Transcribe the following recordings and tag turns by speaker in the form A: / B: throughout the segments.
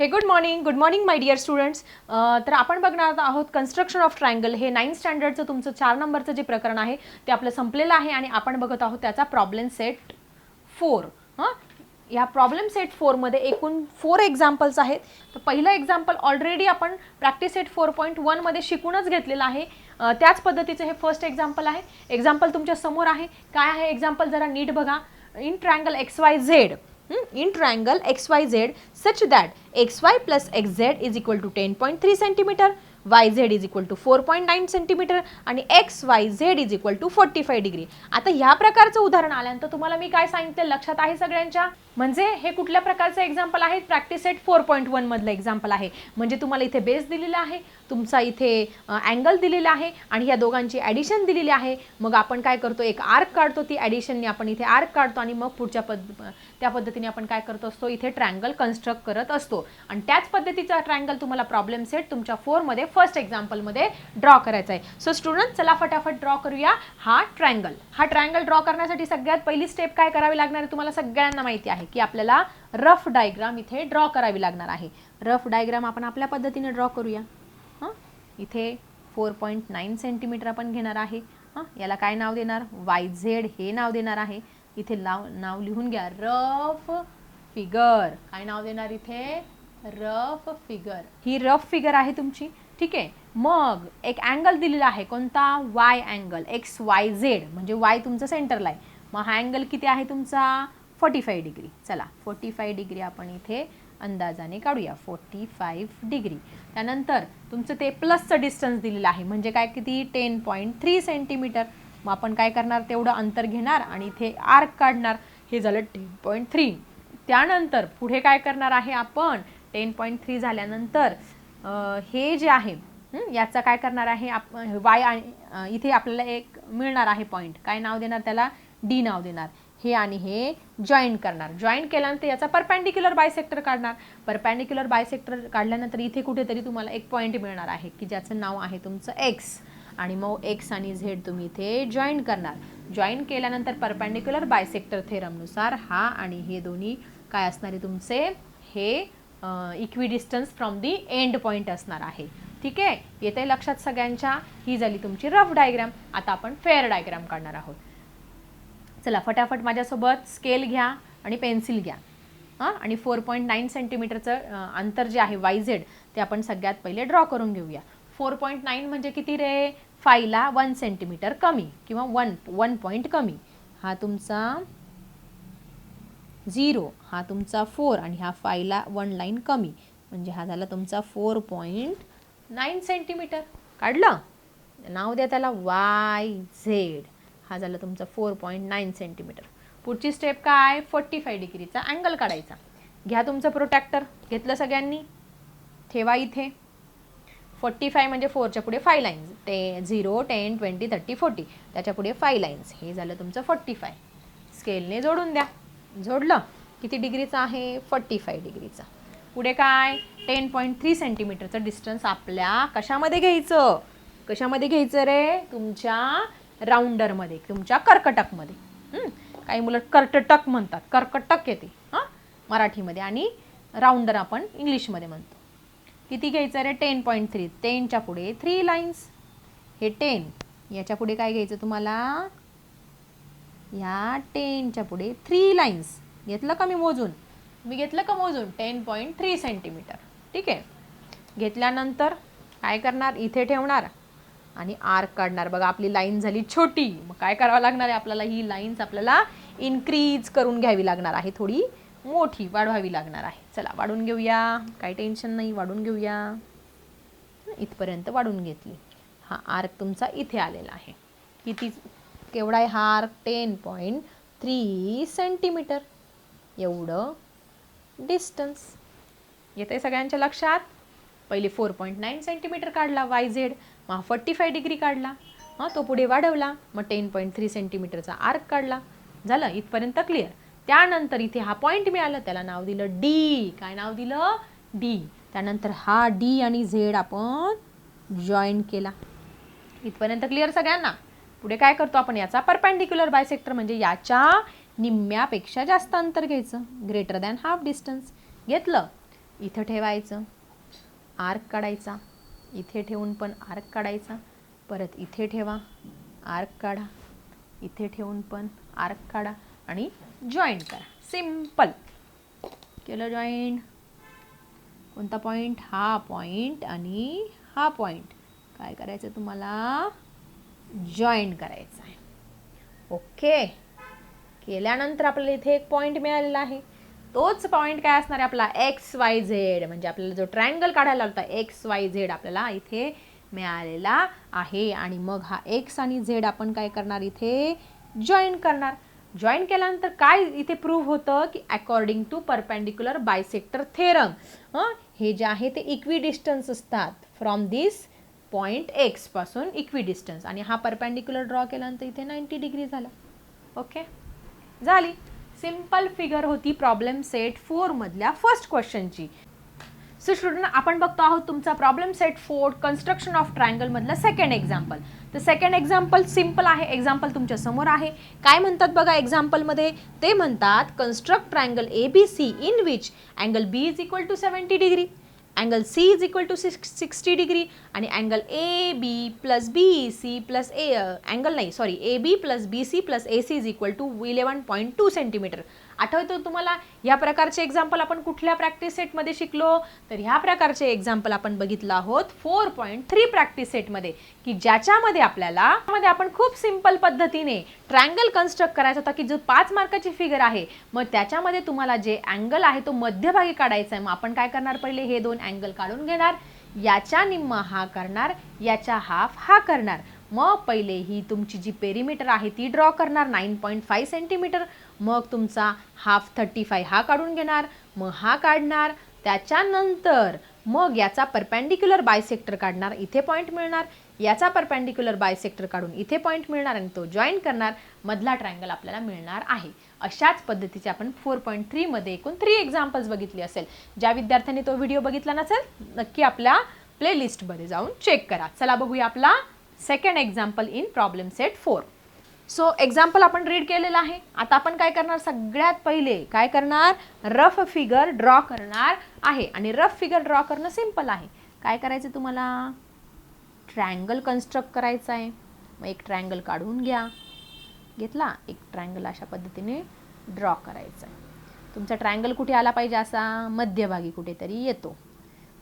A: Hey good morning good morning my dear students तर आपण बघणार आहोत कन्स्ट्रक्शन ऑफ ट्रायंगल हे नाईन स्टँडर्डचं तुमचं चार नंबरचं जे प्रकरण आहे ते आपलं संपलेलं आहे आणि आपण बघत आहोत त्याचा प्रॉब्लेम सेट फोर हां? या प्रॉब्लेम सेट फोरमध्ये एकूण फोर एक्झाम्पल्स आहेत. तर पहिलं एक्झाम्पल ऑलरेडी आपण प्रॅक्टिस सेट फोर पॉईंट वनमध्ये शिकूनच घेतलेलं आहे. त्याच पद्धतीचं हे फर्स्ट एक्झाम्पल आहे. एक्झाम्पल तुमच्यासमोर आहे. काय आहे एक्झाम्पल जरा नीट बघा. In triangle X Y Z Hmm? in triangle xyz such that xy plus xz is equal to 10.3 centimeter Y Z is equal to four point nine centimetre आणि X Y Z is equal to forty five degree आता ह्या प्रकारचं उदाहरण आल्यानंतर तुम्हाला मी काय सांगितलं लक्षात आहे सगळ्यांच्या? म्हणजे हे कुठल्या प्रकारचं एक्झाम्पल आहे? Practice set four point one मधलं एक्झाम्पल आहे. म्हणजे तुम्हाला इथे बेस दिलेला आहे तुमचा इथे अँगल दिलेला आहे आणि या दोघांची ॲडिशन दिलेली आहे. मग आपण काय करतो? एक आर्क काढतो ती ॲडिशनने आपण इथे आर्क काढतो आणि मग पुढच्या पद त्या पद्धतीने आपण काय करत असतो? इथे ट्रँगल कन्स्ट्रक्ट करत असतो. आणि त्याच पद्धतीचा ट्रँगल तुम्हाला प्रॉब्लेम सेट तुमच्या फोरमध्ये फर्स्ट एक्झाम्पलमध्ये ड्रॉ करायचा आहे. सो स्टुडंट चला फटाफट ड्रॉ करूया हा ट्रायंगल हा ट्रायंगल ड्रॉ करण्यासाठी सगळ्यात पहिली स्टेप काय करावी लागणार आहे तुम्हाला सगळ्यांना माहिती आहे की आपल्याला रफ डायग्राम इथे ड्रॉ करावी लागणार आहे. रफ डायग्राम आपण आपल्या पद्धतीने ड्रॉ करूया. हां? इथे फोर पॉईंट नाईन सेंटीमीटर आपण घेणार आहे. हां? याला काय नाव देणार? वाय झेड हे नाव देणार आहे. इथे नाव नाव लिहून घ्या. रफ फिगर काय नाव देणार इथे? रफ फिगर ही रफ फिगर आहे तुमची. ठीक आहे. मग एक अँगल दिलेला आहे. कोणता? Y angle X Y Z म्हणजे वाय तुमचं सेंटरला आहे. मग हा अँगल किती आहे तुमचा? फोर्टी फाय डिग्री चला फोर्टी फाय डिग्री आपण इथे अंदाजाने काढूया. फोर्टी फाईव्ह डिग्री त्यानंतर तुमचं ते प्लसचं डिस्टन्स दिलेलं आहे. म्हणजे काय किती? टेन पॉईंट थ्री सेंटीमीटर मग आपण काय करणार? तेवढं अंतर घेणार आणि इथे आर्क काढणार. हे झालं टेन पॉईंट थ्री त्यानंतर पुढे काय करणार आहे आपण? टेन पॉईंट थ्री झाल्यानंतर हे जे आहे याचा काय करणार आहे आप वाय आणि इथे आपल्याला एक मिळणार आहे पॉईंट काय नाव देणार त्याला? डी नाव देणार. हे आणि हे जॉईन करणार. जॉईन केल्यानंतर याचा परपॅन्डिक्युलर बायसेक्टर काढणार. परपॅन्डिक्युलर बायसेक्टर काढल्यानंतर इथे कुठेतरी तुम्हाला एक पॉईंट मिळणार आहे की ज्याचं नाव आहे तुमचं एक्स आणि मग एक्स आणि झेड तुम्ही इथे जॉईन करणार. जॉईन केल्यानंतर परपॅन्डिक्युलर बायसेक्टर थेरमनुसार हा आणि हे दोन्ही काय असणारे तुमचे? हे equidistance from the end point असणार आहे. ठीक आहे? येते लक्षात सगळ्यांच्या? ही झाली तुमची रफ डायग्राम आता आपण फेअर डायग्राम काढणार आहोत. चला फटाफट माझ्यासोबत स्केल घ्या आणि पेन्सिल घ्या. हां? आणि फोर पॉईंट नाईन सेंटीमीटरचं अंतर जे आहे वाय झेड ते आपण सगळ्यात पहिले ड्रॉ करून घेऊया. फोर पॉईंट नाईन म्हणजे किती रे? फायला वन सेंटीमीटर कमी किंवा वन वन पॉईंट कमी. हा तुमचा झिरो. हा तुमचा फोर आणि हा फायला वन लाईन कमी. म्हणजे हा झाला तुमचा फोर पॉईंट नाईन सेंटीमीटर. काढलं? नाव द्या त्याला वाय झेड. हा झाला तुमचा फोर पॉईंट नाईन सेंटीमीटर. पुढची स्टेप काय? फोर्टी फाय डिग्रीचा अँगल काढायचा. घ्या तुमचं प्रोटॅक्टर घेतलं सगळ्यांनी? ठेवा इथे. फोर्टी फाय म्हणजे फोरच्या पुढे फाय लाईन्स. ते zero ten twenty thirty forty. त्याच्या पुढे फाय लाईन्स. हे झालं तुमचं फोर्टी फाय. स्केलने जोडून द्या. जोडलं किती डिग्रीचं आहे? फोर्टी फाय डिग्रीचा. पुढे काय? टेन पॉईंट थ्री सेंटीमीटरचं डिस्टन्स आपल्या कशामध्ये घ्यायचं? कशामध्ये घ्यायचं रे? तुमच्या राऊंडरमध्ये तुमच्या कर्कटकमध्ये. काही मुलं कर्कटक म्हणतात. कर्कटक येते हां? मराठीमध्ये. आणि राऊंडर आपण इंग्लिशमध्ये म्हणतो. किती घ्यायचं रे? टेन पॉईंट थ्री टेनच्या पुढे थ्री लाईन्स हे टेन याच्यापुढे काय घ्यायचं तुम्हाला? ह्या टेनच्या पुढे थ्री लाईन्स घेतलं का मी मोजून? मी घेतलं का मोजून? टेन पॉईंट थ्री सेंटीमीटर ठीक आहे? घेतल्यानंतर काय करणार? इथे ठेवणार आणि आर्क काढणार. बघा आपली लाईन झाली छोटी. मग काय करावं लागणार आहे? आपल्याला ही लाईन्स आपल्याला इन्क्रीज करून घ्यावी लागणार आहे. थोडी मोठी वाढवावी लागणार आहे. चला वाढून घेऊया. काही टेन्शन नाही वाढून घेऊया. इथपर्यंत वाढून घेतली. हा आर्क तुमचा इथे आलेला आहे. किती केवढा आहे हा arc ten point three centimetre एवढं डिस्टन्स येते सगळ्यांच्या लक्षात? पहिले फोर पॉईंट नाईन सेंटीमीटर काढला वाय झेड मग फोर्टी फाय डिग्री काढला. हां तो पुढे वाढवला. मग टेन पॉईंट थ्री सेंटीमीटरचा आर्क काढला. झालं? इथपर्यंत क्लिअर त्यानंतर इथे हा पॉईंट मिळाला. त्याला नाव दिलं डी काय नाव दिलं? डी त्यानंतर हा डी आणि झेड आपण जॉईन केला. इथपर्यंत क्लिअर सगळ्यांना? पुढे काय करतो आपण याचा परपॅन्डिक्युलर बायसेक्टर म्हणजे याच्या निम्म्यापेक्षा जास्त अंतर घ्यायचं. ग्रेटर दॅन हाफ डिस्टन्स घेतलं. इथं ठेवायचं. आर्क काढायचा. इथे ठेवून पण आर्क काढायचा. परत इथे ठेवा. आर्क काढा. इथे ठेवून पण आर्क काढा. आणि जॉईंट करा. सिंपल केलं जॉईंट कोणता पॉईंट हा पॉईंट आणि हा पॉईंट काय करायचं तुम्हाला? जॉईंट करायचं आहे. ओके? केल्यानंतर आपल्याला इथे एक पॉईंट मिळालेला आहे. तोच पॉईंट काय असणार आहे आपला? एक्स वाय झेड म्हणजे आपल्याला जो ट्रायंगल काढायला होता एक्स वाय झेड आपल्याला इथे मिळालेला आहे. आणि मग हा एक्स आणि झेड आपण काय करणार? इथे जॉईन करणार. जॉईन केल्यानंतर काय इथे प्रूव्ह होतं की according to perpendicular bisector theorem हं? हे जे आहे ते इक्वी डिस्टन्स असतात. फ्रॉम दिस पॉईंट एक्सपासून इक्वी डिस्टन्स आणि हा परपेंडिक्युलर ड्रॉ केल्यानंतर इथे नाईंटी डिग्री झाला. ओके झाली. सिंपल फिगर होती प्रॉब्लेम सेट फोरमधल्या फर्स्ट क्वेश्चनची सो स्टुडंट आपण बघतो आहोत तुमचा problem set four construction of ट्रायंगलमधलं second example तर सेकंड एक्झाम्पल सिंपल आहे. एक्झाम्पल तुमच्यासमोर आहे. काय म्हणतात बघा एक्झाम्पलमध्ये ते म्हणतात construct triangle A B C in which angle B is equal to seventy degree angle C is equal to six sixty degree आणि angle A B plus B C plus A angle नाही sorry A B plus B C plus A C is equal to eleven point two centimetre आठवतो तुम्हाला? या प्रकारचे example आपण कुठल्या practice सेटमध्ये शिकलो? तर ह्या प्रकारचे एक्झाम्पल आपण बघितलं आहोत फोर पॉईंट थ्री प्रॅक्टिस सेटमध्ये की ज्याच्यामध्ये आपल्याला मध्ये आपण खूप सिंपल पद्धतीने ट्रँगल कन्स्ट्रक्ट करायचा होता की जो पाच मार्काची फिगर आहे मग त्याच्यामध्ये तुम्हाला जे अँगल आहे तो मध्यभागी काढायचा आहे. मग आपण काय करणार पहिले? हे दोन अँगल काढून घेणार. याच्या निम्मा हा करणार याच्या हाफ हा करणार. मग पहिले ही तुमची जी पेरीमीटर आहे ती ड्रॉ करणार. नाईन पॉईंट फाईव्ह सेंटीमीटर मग तुमचा हाफ थर्टी फाय हा काढून घेणार मग हा काढणार त्याच्यानंतर मग याचा परपॅन्डिक्युलर बायसेक्टर काढणार इथे पॉईंट मिळणार याचा परपॅन्डिक्युलर बायसेक्टर काढून इथे पॉईंट मिळणार आणि तो जॉईन करणार मधला ट्रायंगल आपल्याला मिळणार आहे. अशाच पद्धतीचे आपण फोर पॉईंट थ्रीमध्ये एकूण थ्री एक्झाम्पल्स बघितली असेल. ज्या विद्यार्थ्यांनी तो व्हिडिओ बघितला नसेल नक्की आपल्या प्लेलिस्टमध्ये जाऊन चेक करा. चला बघूया आपला second example in problem set four so example आपण रीड केलेलं आहे. आता आपण काय करणार? सगळ्यात पहिले काय करणार? रफ फिगर ड्रॉ करणार आहे. आणि रफ फिगर ड्रॉ करणं सिंपल आहे. काय करायचं तुम्हाला? ट्रँगल कन्स्ट्रक्ट करायचं आहे. मग एक ट्रँगल काढून घ्या. घेतला? एक ट्रँगल अशा पद्धतीने ड्रॉ करायचा आहे तुमचा ट्रँगल कुठे आला पाहिजे असा? मध्यभागी कुठेतरी येतो.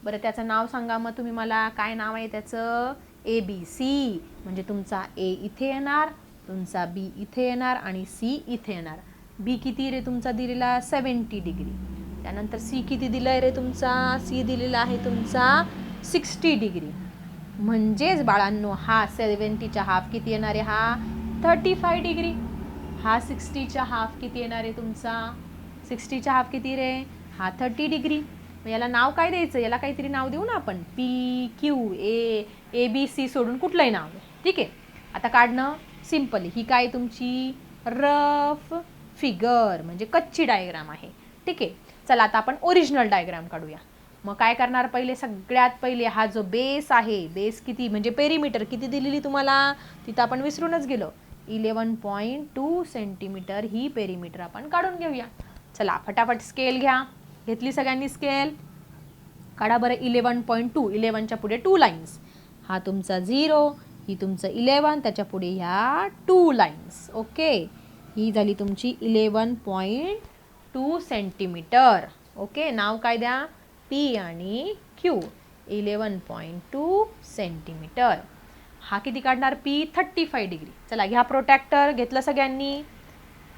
A: बरं त्याचं नाव सांगा. मग तुम्ही मला काय नाव आहे त्याचं? ए बी सी म्हणजे तुमचा ए इथे येणार. तुमचा बी इथे येणार आणि सी इथे येणार. बी किती रे तुमचा दिलेला? Seventy degree. त्यानंतर सी किती दिलं आहे रे तुमचा? सी दिलेला आहे तुमचा सिक्स्टी डिग्री. म्हणजेच बाळांनो हा सेवन्टीचा हाफ किती येणार आहे हा? Thirty five degree. हा सिक्स्टीचा हाफ किती येणार आहे तुमचा? सिक्स्टीचा हाफ किती रे? हा थर्टी डिग्री. मग याला नाव काय द्यायचं? याला काहीतरी नाव देऊ ना आपण. P Q A A B C सोडून कुठलंही नाव. ठीक आहे? आता काढणं. सिंपल ही काय तुमची? रफ फिगर म्हणजे कच्ची डायग्राम आहे. ठीक आहे? चला आता आपण ओरिजिनल डायग्राम काढूया. मग काय करणार पहिले? सगळ्यात पहिले हा जो बेस आहे बेस किती म्हणजे पेरीमीटर किती दिलेली तुम्हाला? तिथं आपण विसरूनच गेलो. इलेवन पॉईंट टू सेंटीमीटर ही पेरीमीटर आपण काढून घेऊया. चला फटाफट स्केल घ्या. घेतली सगळ्यांनी स्केल काढा बरं इलेवन पॉईंट टू इलेवनच्या पुढे टू लाईन्स हा तुमचा झिरो ही तुमचं इलेवन त्याच्या पुढे ह्या टू लाईन्स ओके ही झाली तुमची eleven point two centimetre okay नाव काय द्या? पी आणि Q eleven point two centimetre हा किती काढणार? पी थर्टी फाय डिग्री चला घ्या प्रोटॅक्टर घेतलं सगळ्यांनी.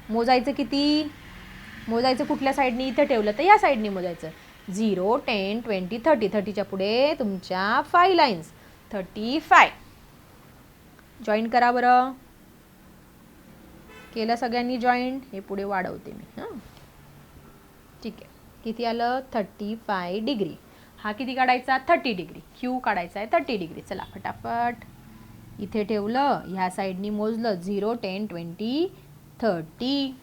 A: मोजायचं किती? मोजायचं कुठल्या साईडनी इथं ठेवलं तर या साईडनी मोजायचं. झिरो टेन ट्वेंटी थर्टी थर्टीच्या पुढे तुमच्या five lines thirty five join करा बरं. केलं सगळ्यांनी जॉईन हे पुढे वाढवते मी हां. ठीक आहे. किती आलं? थर्टी फाय डिग्री हा किती काढायचा? थर्टी डिग्री क्यू काढायचा आहे थर्टी डिग्री चला फटाफट. इथे ठेवलं. ह्या साईडनी मोजलं. झिरो टेन ट्वेंटी थर्टी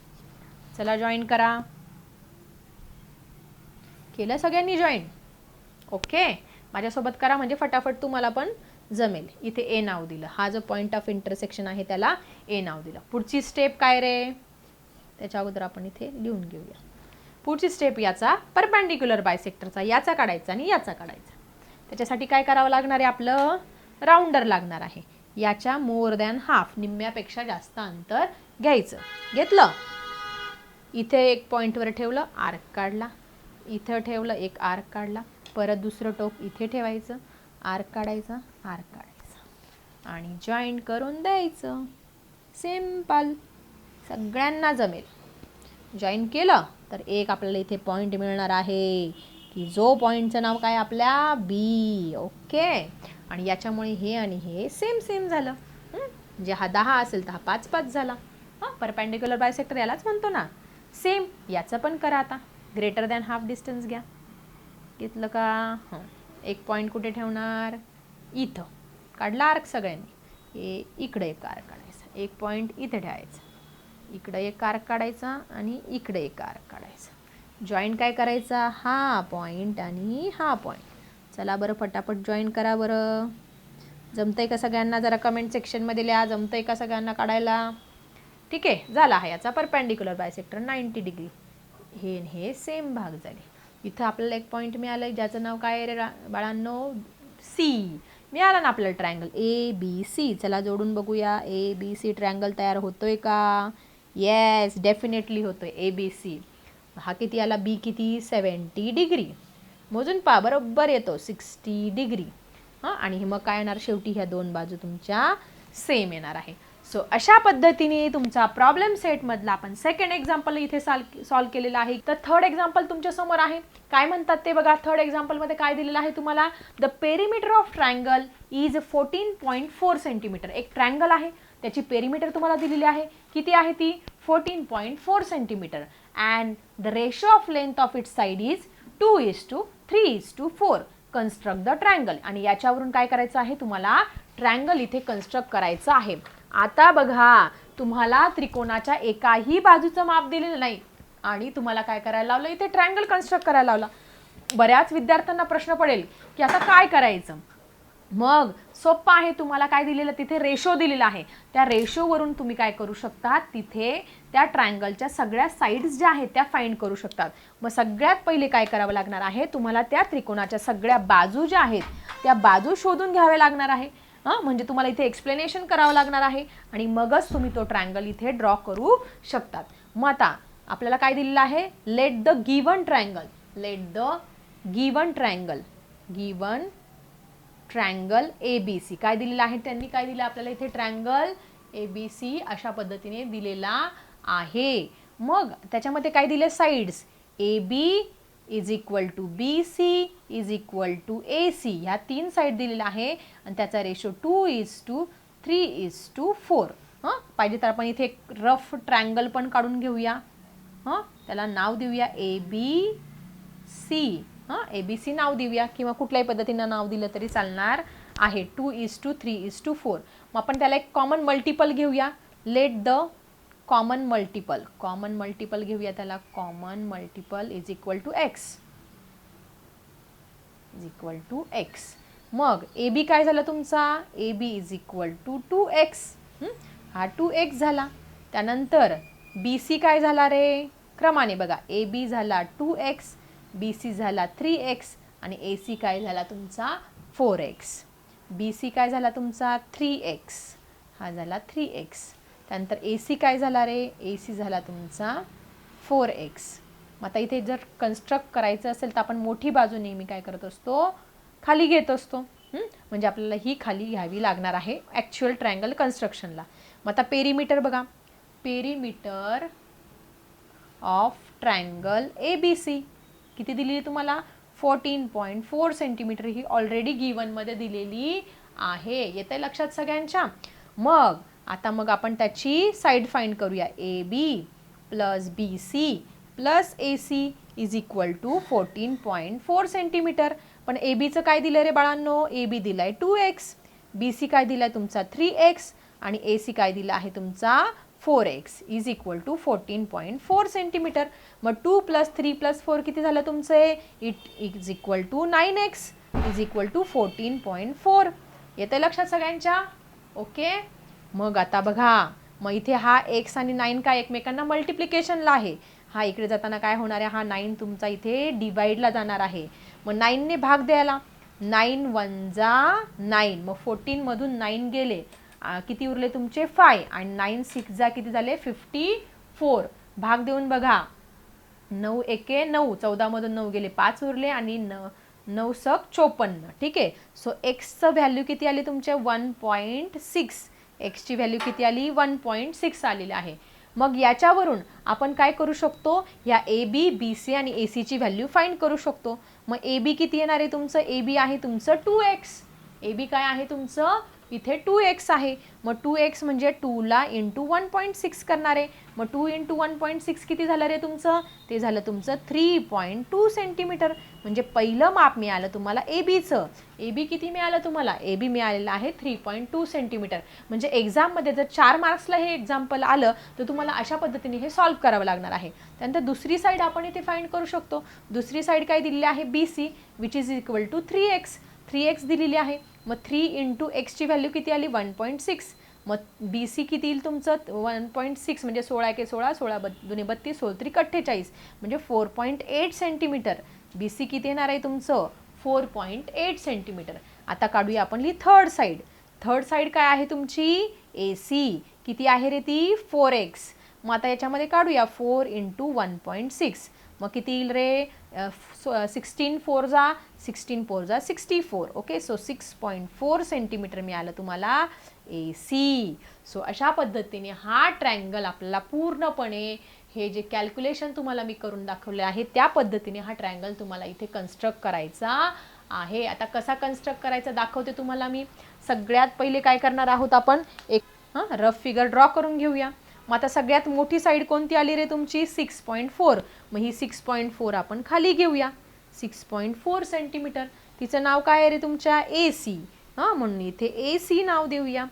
A: चला जॉईन करा. केलं सगळ्यांनी जॉईन ओके माझ्यासोबत करा. म्हणजे फटाफट तुम्हाला पण जमेल. इथे ए नाव दिलं. हा जो पॉईंट ऑफ इंटरसेक्शन आहे त्याला ए नाव दिलं. पुढची स्टेप काय रे? त्याच्या अगोदर आपण इथे लिहून घेऊया. पुढची स्टेप याचा परपॅन्डिक्युलर बायसेक्टरचा याचा काढायचा आणि याचा काढायचा. त्याच्यासाठी काय करावं लागणार आहे आपलं? राऊंडर लागणार आहे. याच्या मोर दॅन हाफ निम्म्यापेक्षा जास्त अंतर घ्यायचं. घेतलं? इथे एक पॉईंटवर ठेवलं आर्क काढला. इथं ठेवलं एक आर्क काढला. परत दुसरं टोक इथे ठेवायचं. आर्क काढायचा आर्क काढायचा. आणि जॉईंट करून द्यायचं. सिंपल सगळ्यांना जमेल. जॉईन केलं तर एक आपल्याला इथे पॉईंट मिळणार आहे. की जो पॉईंटचं नाव काय आपल्या? बी ओके आणि याच्यामुळे हे आणि हे सेम सेम झालं. जे म्हणजे हा दहा असेल तर हा पाच पाच झाला. हां? परपॅन्डिक्युलर बायसेक्टर यालाच म्हणतो ना. सेम याचं पण करा आता. ग्रेटर दॅन हाफ डिस्टन्स घ्या. घेतलं का? हां. एक पॉईंट कुठे ठेवणार? इथं. काढला आर्क सगळ्यांनी. हे इकडे एक आर्क काढायचा. एक पॉईंट इथं ठेवायचा. इकडं एक आर्क काढायचा आणि इकडे एक आर्क काढायचा. जॉईंट काय करायचा? हा पॉईंट आणि हा पॉईंट चला बरं फटाफट जॉईन करा बरं. जमतंय का सगळ्यांना? जरा कमेंट सेक्शनमध्ये लिहा. जमतंय का सगळ्यांना काढायला? ठीक आहे. झाला हा याचा परपॅन्डिक्युलर बायसेक्टर नाईंटी डिग्री हे हे सेम भाग झाले. इथं आपल्याला एक पॉईंट मिळालं आहे ज्याचं नाव काय रे रा- बाळांनो? सी मिळाला ना आपल्याला ट्रायंगल ए बी सी चला जोडून बघूया. ए बी सी ट्रायंगल तयार होतोय का? येस डेफिनेटली होतोय. ए बी सी हा किती आला? बी किती? सेवन्टी डिग्री मोजून पा बरोबर येतो. सिक्स्टी डिग्री हां? आणि मग काय येणार? शेवटी ह्या दोन बाजू तुमच्या सेम येणार आहे. सो अशा पद्धतीने तुमचा प्रॉब्लेम सेटमधला आपण सेकंड एक्झाम्पल इथे सॉल्व केलेला आहे. तर थर्ड एक्झाम्पल तुमच्यासमोर आहे. काय म्हणतात ते बघा? थर्ड एक्झाम्पलमध्ये काय दिलेलं आहे तुम्हाला? The perimeter of triangle is fourteen point four centimetre एक ट्रँगल आहे. त्याची पेरिमीटर तुम्हाला दिलेली आहे. किती आहे ती? Fourteen point four centimetre and the ratio of length of it side is two is to three is to four construct the triangle आणि याच्यावरून काय करायचं आहे? तुम्हाला ट्रँगल इथे कन्स्ट्रक्ट करायचं आहे. आता बघा तुम्हाला त्रिकोणाच्या एकाही बाजूचं माप दिलेलं नाही. आणि तुम्हाला काय करायला लावलं? इथे ट्रायंगल कन्स्ट्रक्ट करायला लावला. बऱ्याच विद्यार्थ्यांना प्रश्न पडेल की आता काय करायचं? मग सोप्पं आहे तुम्हाला काय दिलेलं? तिथे रेशो दिलेला आहे. त्या रेशोवरून तुम्ही काय करू शकता तिथे त्या ट्रायंगलच्या सगळ्या साईड्स ज्या आहेत त्या फाईंड करू शकतात. मग सगळ्यात पहिले काय करावं लागणार आहे? तुम्हाला त्या त्रिकोणाच्या सगळ्या बाजू ज्या आहेत त्या बाजू शोधून घ्याव्या लागणार आहे. हां म्हणजे तुम्हाला इथे एक्सप्लेनेशन करावं लागणार आहे. आणि मगच तुम्ही तो ट्रायंगल इथे ड्रॉ करू शकतात. मग आता आपल्याला काय दिलेलं आहे? Let the given triangle let the given triangle given triangle A B C काय दिलेलं आहे? त्यांनी काय दिलं? आपल्याला इथे ट्रँगल ए बी सी अशा पद्धतीने दिलेला आहे. मग त्याच्यामध्ये काय दिले? Sides A B is equal to B C is equal to A C ह्या तीन साईड दिलेल्या आहे. आणि त्याचा ratio two is to three is to four हां? पाहिजे तर आपण इथे एक रफ ट्रँगल पण काढून घेऊया. हां? त्याला नाव देऊया ए बी सी हां? ए बी सी नाव देऊया किंवा कुठल्याही पद्धतीनं नाव दिलं तरी चालणार आहे. Two is to three is to four मग आपण त्याला एक कॉमन मल्टिपल घेऊया. Let the common multiple. Common multiple घेऊया त्याला. Common multiple is equal to X is equal to X मग ए बी काय झालं तुमचा? A B is equal to two X हा? टू एक्स झाला. त्यानंतर बी सी काय झाला रे? क्रमाने बघा. ए बी झाला टू एक्स बी सी झाला थ्री एक्स आणि ए सी काय झाला तुमचा? फोर एक्स बी सी काय झाला तुमचा? थ्री एक्स हा झाला थ्री एक्स त्यानंतर ए सी काय झाला रे? ए सी झाला तुमचा फोर एक्स मग आता इथे जर कन्स्ट्रक्ट करायचं असेल तर आपण मोठी बाजू नेहमी काय करत असतो? खाली घेत असतो. म्हणजे आपल्याला ही खाली घ्यावी लागणार आहे ॲक्च्युअल ट्रायंगल कन्स्ट्रक्शनला मग आता पेरीमीटर बघा. Perimeter of triangle A B C किती दिलेली तुम्हाला? फोर्टीन पॉईंट फोर सेंटीमीटर ही ऑलरेडी गिवनमध्ये दिलेली आहे. येते लक्षात सगळ्यांच्या? मग आता मग आपण त्याची साईड फाईंड करूया. A B plus B C plus A C is equal to fourteen point four centimetre पण ए बीचं काय दिलं रे बाळांनो? ए बी दिलं आहे टू एक्स बी सी काय दिला आहे तुमचा थ्री एक्स आणि ए सी काय दिला आहे तुमचा four X is equal to fourteen point four centimetre मग two plus three plus four किती झालं तुमचं? It is equal to nine X is equal to fourteen point four येतं लक्षात सगळ्यांच्या? ओके मग आता बघा मग इथे हा एक्स आणि नाईन काय एकमेकांना मल्टिप्लिकेशनला आहे. हा इकडे जाताना काय होणार आहे? हा नाईन तुमचा इथे डिवाईडला जाणार आहे. मग नाईनने भाग द्यायला. नाईन वन जा नाईन मग फोर्टीनमधून नाईन गेले. किती उरले तुमचे? फाय आणि नाईन सिक्स जा किती झाले? फिफ्टी फोर भाग देऊन बघा. नऊ एके नऊ. चौदामधून नऊ गेले पाच उरले आणि न नऊ सक चोपन्न. ठीक आहे? सो एक्सचं व्हॅल्यू किती आली तुमच्या? वन पॉईंट सिक्स एक्सची व्हॅल्यू किती आली? वन पॉईंट सिक्स आलेली आहे. मग याच्यावरून आपण काय करू शकतो? या ए बी बी सी आणि ए सीची व्हॅल्यू फाईंड करू शकतो. मग ए बी किती येणार आहे तुमचं? ए बी आहे तुमचं टू एक्स ए बी काय आहे तुमचं? इथे टू एक्स आहे. मग टू एक्स म्हणजे टूला इंटू वन पॉईंट सिक्स करणार आहे. मग two into one point six किती झालं रे तुमचं? ते झालं तुमचं थ्री पॉईंट टू सेंटीमीटर म्हणजे पहिलं माप मिळालं तुम्हाला ए बीचं ए बी किती मिळालं तुम्हाला? ए बी मिळालेलं आहे थ्री पॉईंट टू सेंटीमीटर म्हणजे एक्झाममध्ये जर चार मार्क्सला हे एक्झाम्पल आलं तर तुम्हाला अशा पद्धतीने हे सॉल्व्ह करावं लागणार आहे. त्यानंतर दुसरी साईड आपण इथे फाईंड करू शकतो. दुसरी साईड काय दिलेली आहे? B C which is equal to three X three X दिलेली आहे. मग थ्री इंटू एक्सची व्हॅल्यू किती आली? वन पॉईंट सिक्स मग बी सी किती येईल तुमचं? वन पॉईंट सिक्स म्हणजे सोळा के सोळा सोळा बत् दोन्ही बत्तीस सोळ अठ्ठेचाळीस. म्हणजे four point eight centimetre B C किती येणार आहे तुमचं? फोर पॉईंट एट सेंटीमीटर आता काढूया आपण ही थर्ड साईड थर्ड साईड काय आहे तुमची? ए सी किती आहे रे ती? फोर एक्स मग आता याच्यामध्ये काढूया. Four into one point six मग किती येईल रे? सिक्स्टीन फोर जा सिक्स्टीन फोर जा sixty four okay so six point four centimetre मिळालं तुम्हाला ए सी सो अशा पद्धतीने हा ट्रँगल आपल्याला पूर्णपणे हे जे कॅल्क्युलेशन तुम्हाला मी करून दाखवले आहे त्या पद्धतीने हा ट्रँगल तुम्हाला इथे कन्स्ट्रक्ट करायचा आहे. आता कसा कन्स्ट्रक्ट करायचा दाखवते तुम्हाला मी. सगळ्यात पहिले काय करणार आहोत आपण? एक हां रफ फिगर ड्रॉ करून घेऊया. मग आता सगळ्यात मोठी साईड कोणती आली रे तुमची? सिक्स पॉईंट फोर मग ही सिक्स पॉईंट फोर आपण खाली घेऊया. सिक्स पॉईंट फोर सेंटीमीटर तिचं नाव काय आहे रे तुमच्या? ए सी हां म्हणून इथे ए सी नाव देऊया.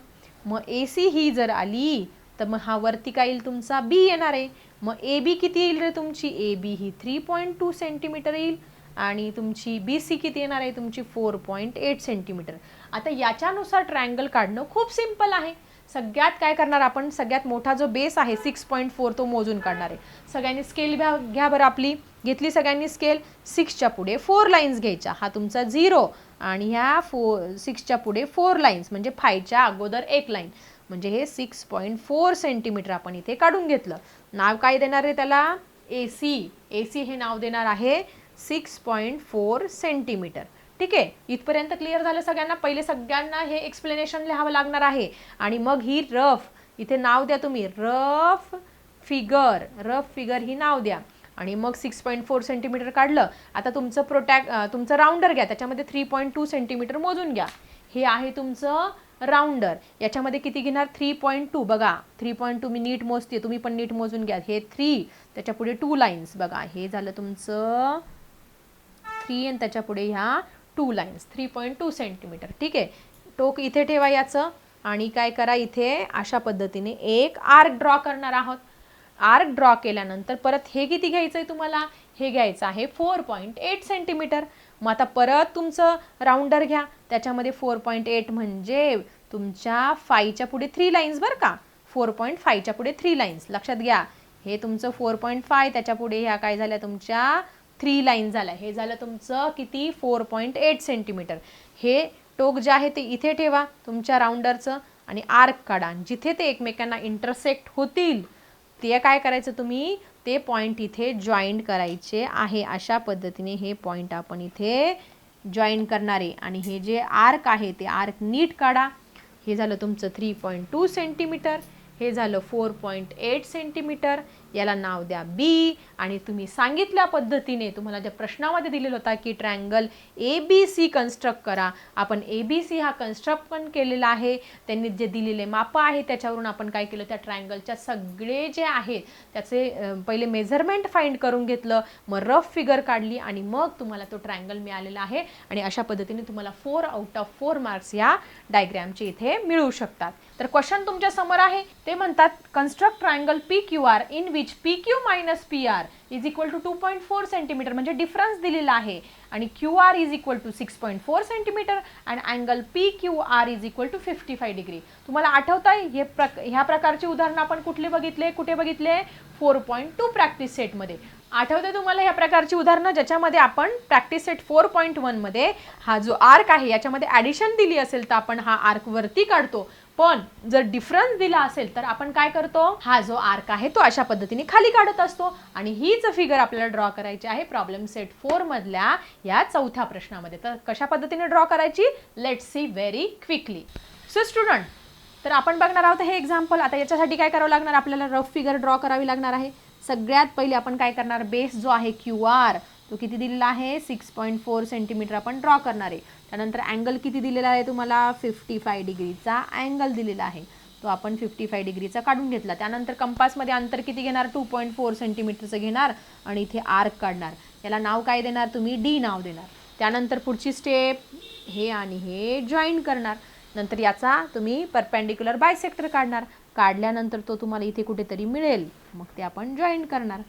A: मग ए सी ही जर आली तर मग हा वरती काय येईल तुमचा? बी येणार आहे. मग ए बी किती येईल रे तुमची? ए बी ही थ्री पॉईंट टू सेंटीमीटर येईल. आणि तुमची बी सी किती येणार आहे? तुमची फोर पॉईंट एट सेंटीमीटर आता याच्यानुसार ट्रायंगल काढणं खूप सिंपल आहे. सगळ्यात काय करणार आपण? सगळ्यात मोठा जो बेस आहे सिक्स पॉईंट फोर तो मोजून काढणार आहे. सगळ्यांनी स्केल घ्या घ्या बरं आपली. घेतली सगळ्यांनी स्केल सिक्सच्या पुढे फोर लाईन्स घ्यायच्या. हा तुमचा झिरो आणि ह्या फो सिक्सच्या पुढे फोर लाईन्स म्हणजे फायच्या अगोदर एक लाईन म्हणजे हे सिक्स पॉईंट फोर सेंटीमीटर आपण इथे काढून घेतलं. नाव काय देणार आहे त्याला? ए सी ए सी हे नाव देणार आहे सिक्स पॉईंट फोर सेंटीमीटर ठीक आहे इथपर्यंत क्लिअर झालं सगळ्यांना? पहिले सगळ्यांना हे एक्सप्लेनेशन लिहावं लागणार आहे. आणि मग ही रफ इथे नाव द्या तुम्ही. रफ फिगर रफ फिगर ही नाव द्या. आणि मग सिक्स पॉईंट फोर सेंटीमीटर काढलं. आता तुमचं प्रोटॅक तुमचं राऊंडर घ्या. त्याच्यामध्ये थ्री पॉईंट टू सेंटीमीटर मोजून घ्या. हे आहे तुमचं राऊंडर याच्यामध्ये किती घेणार? थ्री पॉईंट टू बघा थ्री पॉईंट टू मी नीट मोजते. तुम्ही पण नीट मोजून घ्या. हे थ्री त्याच्यापुढे टू लाईन्स बघा हे झालं तुमचं थ्री आणि त्याच्यापुढे ह्या two lines three point two centimetre ठीक आहे? टोक इथे ठेवा याचं आणि काय करा इथे? अशा पद्धतीने एक आर्क ड्रॉ करणार आहोत. आर्क ड्रॉ केल्यानंतर परत हे किती घ्यायचं आहे तुम्हाला? हे घ्यायचं आहे फोर पॉईंट एट सेंटीमीटर मग आता परत तुमचं राऊंडर घ्या. त्याच्यामध्ये फोर पॉईंट एट म्हणजे तुमच्या फायच्या पुढे थ्री लाईन्स बरं का? फोर पॉईंट फायच्या पुढे थ्री लाईन्स लक्षात घ्या. हे तुमचं फोर पॉईंट फाय त्याच्या पुढे ह्या काय झाल्या? तुमच्या थ्री लाईन झाला हे झालं तुमचं किती? Four point eight centimetre. हे टोक जे आहे ते इथे ठेवा तुमच्या राऊंडरचं आणि आर्क काढा. जिथे ते एकमेकांना इंटरसेक्ट होतील ते काय करायचं तुम्ही? ते पॉईंट इथे जॉईंट करायचे आहे. अशा पद्धतीने हे पॉईंट आपण इथे जॉईन करणारे आणि हे जे आर्क आहे ते आर्क नीट काढा. हे झालं तुमचं थ्री पॉईंट टू सेंटीमीटर. हे झालं फोर पॉईंट एट सेंटीमीटर. याला नाव द्या बी आणि तुम्ही सांगितल्या पद्धतीने तुम्हाला ज्या प्रश्नामध्ये दिलेला होता की triangle A B C construct करा आपण ए बी सी हा कन्स्ट्रक्ट पण केलेला आहे. त्यांनी जे दिलेले मापं आहे त्याच्यावरून आपण काय केलं? त्या ट्रँगलच्या सगळे जे आहेत त्याचे पहिले मेझरमेंट फाइंड करून घेतलं मग रफ फिगर काढली आणि मग तुम्हाला तो ट्रँगल मिळालेला आहे. आणि अशा पद्धतीने तुम्हाला four out of four marks या डायग्रॅमचे इथे मिळू शकतात. तर क्वेश्चन तुमच्यासमोर आहे. ते म्हणतात construct triangle P Q R in which P Q minus P R is equal to two point four centimetre म्हणजे डिफरन्स दिलेला आहे. आणि Q R is equal to six point four centimetre and angle P Q R is equal to fifty five degree तुम्हाला आठवत आहे हे प्रक ह्या प्रकारचे उदाहरणं आपण कुठले बघितले कुठे बघितले? फोर पॉईंट टू प्रॅक्टिस सेटमध्ये आठवते तुम्हाला ह्या प्रकारची उदाहरणं ज्याच्यामध्ये आपण प्रॅक्टिस सेट फोर पॉईंट वनमध्ये हा जो आर्क आहे याच्यामध्ये ॲडिशन दिली असेल तर आपण हा आर्क वरती काढतो. पण जर डिफरन्स दिला असेल तर आपण काय करतो? हा जो आर्क आहे तो अशा पद्धतीने खाली काढत असतो. आणि हीच फिगर आपल्याला ड्रॉ करायची आहे प्रॉब्लेम सेट फोर मधल्या या चौथ्या प्रश्नामध्ये. तर कशा पद्धतीने ड्रॉ करायची? Let see very quickly so student तर आपण बघणार आहोत हे एक्झाम्पल आता याच्यासाठी काय करावं लागणार? आपल्याला रफ फिगर ड्रॉ करावी लागणार आहे. सगळ्यात पहिले आपण काय करणार? बेस जो आहे क्यू आर तो किती दिलेला आहे? सिक्स पॉईंट फोर सेंटीमीटर आपण ड्रॉ करणार आहे. त्यानंतर अँगल किती दिलेला आहे तुम्हाला? फिफ्टी फाय डिग्रीचा अँगल दिलेला आहे. तो आपण फिफ्टी फाय डिग्रीचा काढून घेतला. त्यानंतर कंपासमध्ये अंतर किती घेणार? टू पॉईंट फोर सेंटीमीटरचं घेणार आणि इथे आर्क काढणार. याला नाव काय देणार? तुम्ही डी नाव देणार. त्यानंतर पुढची स्टेप हे आणि हे जॉईन करणार. नंतर याचा तुम्ही परपेंडिक्युलर बायसेक्टर काढणार. काढल्यानंतर तो तुम्हाला इथे कुठेतरी मिळेल. मग ते आपण जॉईन करणार.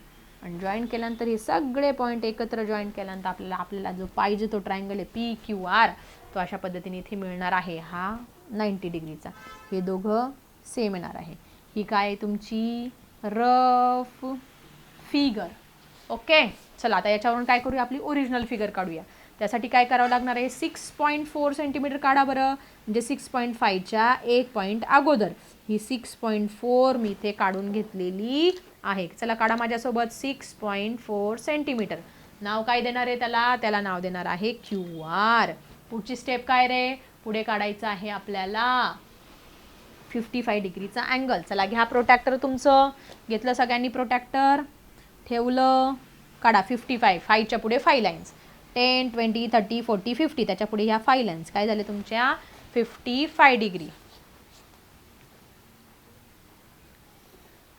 A: आणि जॉईन केल्यानंतर हे सगळे पॉईंट एकत्र जॉईन केल्यानंतर आपल्याला आपल्याला जो पाहिजे तो ट्रायंगल आहे पी क्यू आर तो अशा पद्धतीने इथे मिळणार आहे हा नाईंटी डिग्रीचा हे दोघं सेम येणार आहे. ही काय तुमची? रफ फिगर ओके चला आता याच्यावरून काय करूया? आपली ओरिजिनल फिगर काढूया. त्यासाठी काय करावं लागणार आहे? सिक्स पॉईंट फोर सेंटीमीटर काढा बरं. म्हणजे सिक्स पॉईंट फायच्या एक पॉईंट अगोदर. ही सिक्स पॉईंट फोर मी इथे काढून घेतलेली आहे. चला काढा माझ्यासोबत सिक्स पॉईंट फोर सेंटीमीटर नाव काय देणार आहे त्याला? त्याला नाव देणार आहे क्यू आर. पुढची स्टेप काय रे? पुढे काढायचं आहे आपल्याला फिफ्टी फाय डिग्रीचा अँगल चला घ्या प्रोटॅक्टर तुमचं. घेतलं सगळ्यांनी प्रोटॅक्टर ठेवलं. काढा फिफ्टी फाय फायच्या पुढे five lines ten twenty thirty forty fifty त्याच्या पुढे ह्या फाय लाईन्स काय झाले तुमच्या? फिफ्टी फाय डिग्री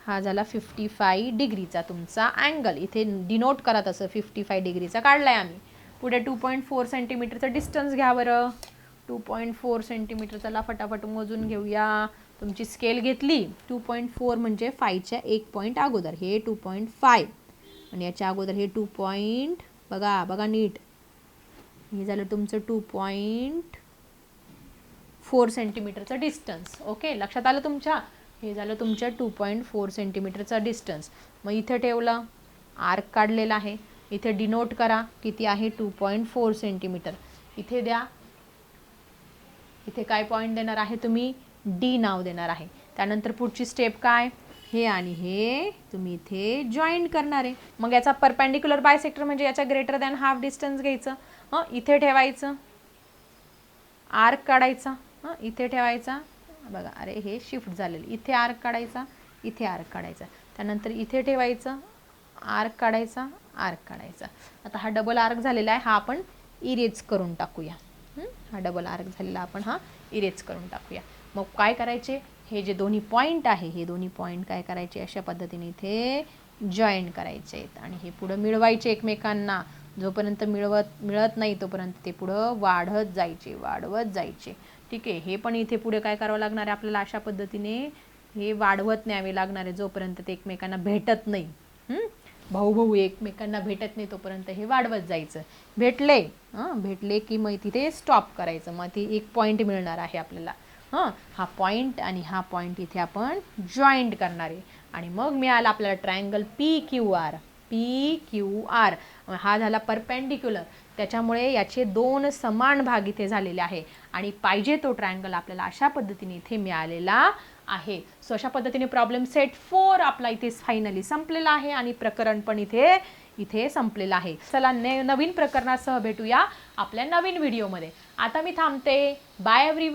A: हा झाला फिफ्टी फाय डिग्रीचा तुमचा अँगल इथे डिनोट करा तसं फिफ्टी फाय डिग्रीचा. काढलाय आम्ही. पुढे टू पॉईंट फोर सेंटीमीटरचं डिस्टन्स घ्या बरं. टू पॉईंट फोर सेंटीमीटर चला फटाफट मोजून घेऊया. तुमची स्केल घेतली. टू पॉईंट फोर म्हणजे फायच्या एक पॉईंट अगोदर. हे टू पॉईंट फाय आणि याच्या अगोदर हे टू पॉईंट बघा बघा नीट. हे झालं तुमचं टू पॉईंट फोर सेंटीमीटरचं डिस्टन्स ओके लक्षात आलं तुमच्या? हे झालं तुमच्या टू पॉईंट फोर सेंटीमीटरचा डिस्टन्स मग इथे ठेवलं. आर्क काढलेला आहे. इथे डिनोट करा किती आहे टू पॉईंट फोर सेंटीमीटर इथे द्या. इथे काय पॉईंट देणार आहे तुम्ही? डी नाव देणार आहे. त्यानंतर पुढची स्टेप काय? हे आणि हे तुम्ही इथे जॉईंट करणार आहे. मग याचा परपेंडिक्युलर बायसेक्टर म्हणजे याच्या ग्रेटर दॅन हाफ डिस्टन्स घ्यायचं. हं इथे ठेवायचं. आर्क काढायचा. हं इथे ठेवायचा. बघा अरे हे शिफ्ट झालेलं. इथे आर्क काढायचा इथे आर्क काढायचा. त्यानंतर इथे ठेवायचं आर्क काढायचा आर्क काढायचा. आता हा डबल आर्क झालेला आहे हा आपण इरेज करून टाकूया. हा? डबल आर्क झालेला आपण हा इरेज करून टाकूया. मग काय करायचे? हे जे दोन्ही पॉईंट आहे हे दोन्ही पॉईंट काय करायचे? अशा पद्धतीने इथे जॉईन करायचे आहेत. आणि हे पुढं मिळवायचे एकमेकांना. जोपर्यंत मिळवत मिळत नाही तोपर्यंत ते पुढं वाढत जायचे वाढवत जायचे. ठीक आहे हे पण इथे पुढे काय करावं लागणार आहे आपल्याला अशा पद्धतीने हे वाढवत न्यावे लागणार आहे जोपर्यंत ते एकमेकांना भेटत नाही. भाऊ भाऊ एकमेकांना भेटत नाही तोपर्यंत हे वाढवत जायचं. भेटले हां? भेटले की मग तिथे स्टॉप करायचं. मग ती एक पॉईंट मिळणार आहे आपल्याला. हां? हा पॉईंट आणि हा पॉईंट इथे आपण जॉईंट करणार आहे. आणि मग मिळाला आपल्याला triangle P Q R P Q R हा झाला परपेंडिक्युलर त्याच्यामुळे याचे दोन समान भाग इथे झालेले आहे. आणि पाहिजे तो ट्रायंगल आपल्याला अशा पद्धतीने इथे मिळालेला आहे. सो अशा पद्धतीने प्रॉब्लेम सेट फोर आपला इथे फायनली संपलेला आहे आणि प्रकरण पण इथे इथे संपलेलं आहे. चला ने नवीन प्रकरणासह भेटूया आपल्या नवीन व्हिडिओमध्ये आता मी थांबते. Bye every